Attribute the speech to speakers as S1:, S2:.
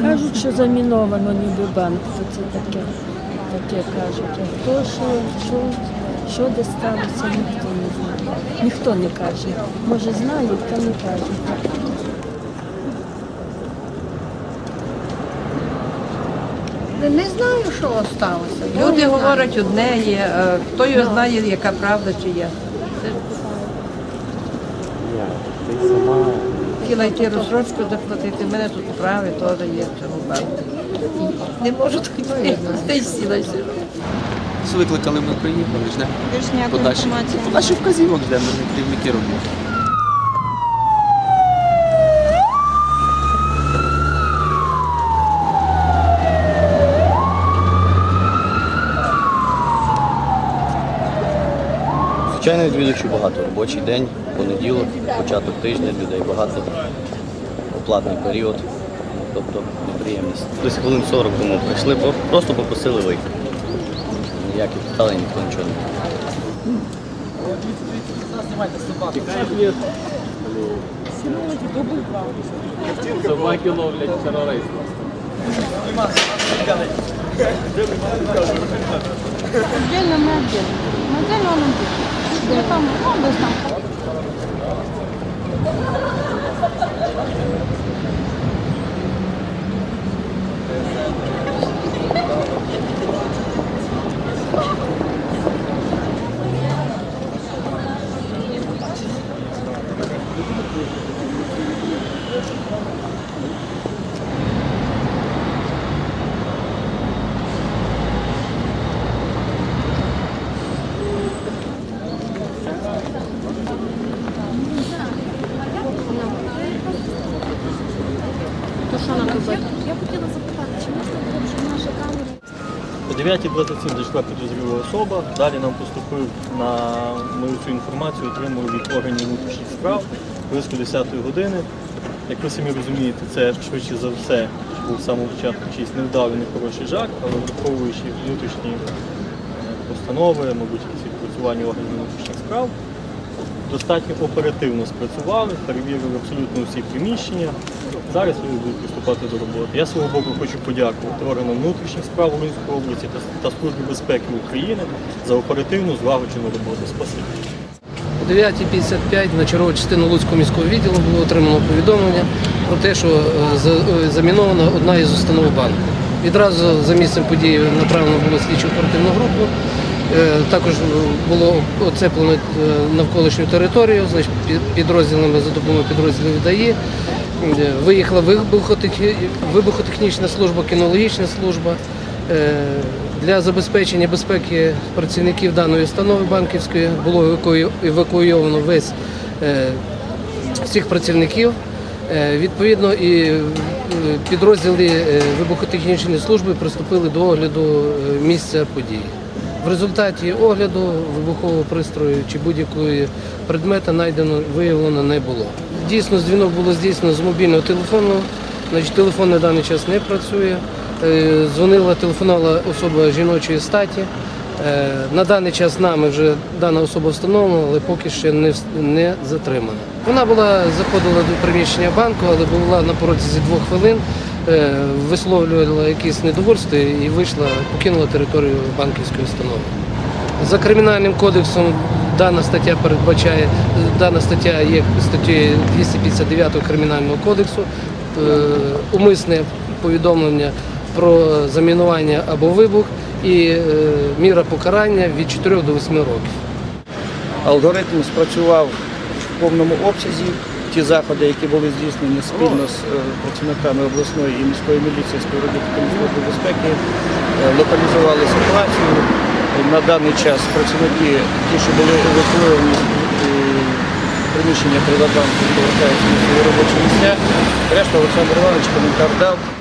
S1: Кажуть, що заміновано ніби банк, це таке, таке кажуть. А хто що, що, що де сталося, ніхто не знає. Ніхто не каже. Може знають, та не кажуть.
S2: Не знаю, що сталося.
S3: Люди говорять одне є, а хто його знає, яка правда чи є. Хотіла йти розсрочку заплатити, мене тут справи теж є в цьому банку. Не можу дойти, десь й сіла сижу.
S4: Викликали, ми приїхали, ждемо. Подальші, вказівок ждемо, ми керівники робимо.
S5: Звичайно, відвідувачів багато. Робочий день, понеділок, початок тижня, людей багато, оплатний період, тобто неприємність. Десь хвилин 40 тому прийшли, просто попросили вийти. Ніяких питань ніхто нічого не.
S6: Отдельно мы отдельно. Мы отдельно, он отдельно. Я там, ну, десь там. Що нам робити?
S7: Я хотіла запитати, чи можна було б, щоб наші камери
S8: О 9.27 зайшла підозріла особа. Далі нам поступив на ми цю інформацію отримали від органів внутрішніх справ близько 10 години. Як ви самі розумієте, це швидше за все був з самого початку чийсь невдалий, нехороший жак, але враховуючи внутрішні е, постанови, мабуть, якісь відпрацювання органів внутрішніх справ, достатньо оперативно спрацювали, перевірили абсолютно всі приміщення. Зараз вони будуть приступати до роботи. Я свого боку хочу подякувати органам внутрішніх справ Волинської області та, Службі безпеки України за оперативну злагоджену роботу. Спасибі.
S9: О 9.55 на чергову частину Луцького міського відділу було отримано повідомлення про те, що е, е, замінована одна із установ банку. Відразу за місцем події направлено було слідчу оперативну групу. Е, Також було оцеплено е, навколишню територію, значить, під- підрозділами за допомогою підрозділів ДАІ. Е, Виїхала вибухотехнічна служба, кінологічна служба. Для забезпечення безпеки працівників даної установи банківської було евакуйовано весь всіх працівників. Відповідно, і підрозділи вибухотехнічної служби приступили до огляду місця події. В результаті огляду вибухового пристрою чи будь-якої предмета знайдено виявлено не було. Дійсно, дзвінок було здійснено з мобільного телефону. Значить, телефон на даний час не працює. Е, Дзвонила, телефонувала особа жіночої статі. Е, На даний час нами вже дана особа встановлена, але поки ще не, не затримана. Вона була заходила до приміщення банку, але була на протязі двох хвилин, висловлювала якісь недовольство і вийшла, покинула територію банківської установи. За кримінальним кодексом дана стаття передбачає, дана стаття є статтею 259 кримінального кодексу, е, умисне повідомлення про замінування або вибух і е, міра покарання від 4 до 8 років.
S10: Алгоритм спрацював в повному обсязі. Ті заходи, які були здійснені спільно з е, працівниками обласної і міської міліції, співробітниками служби безпеки, е, локалізували ситуацію. На даний час працівники, ті, що були евакуйовані приміщення Приватбанку, повертаються на свої робочі місця. Решта Олександр Іванович коментар дав.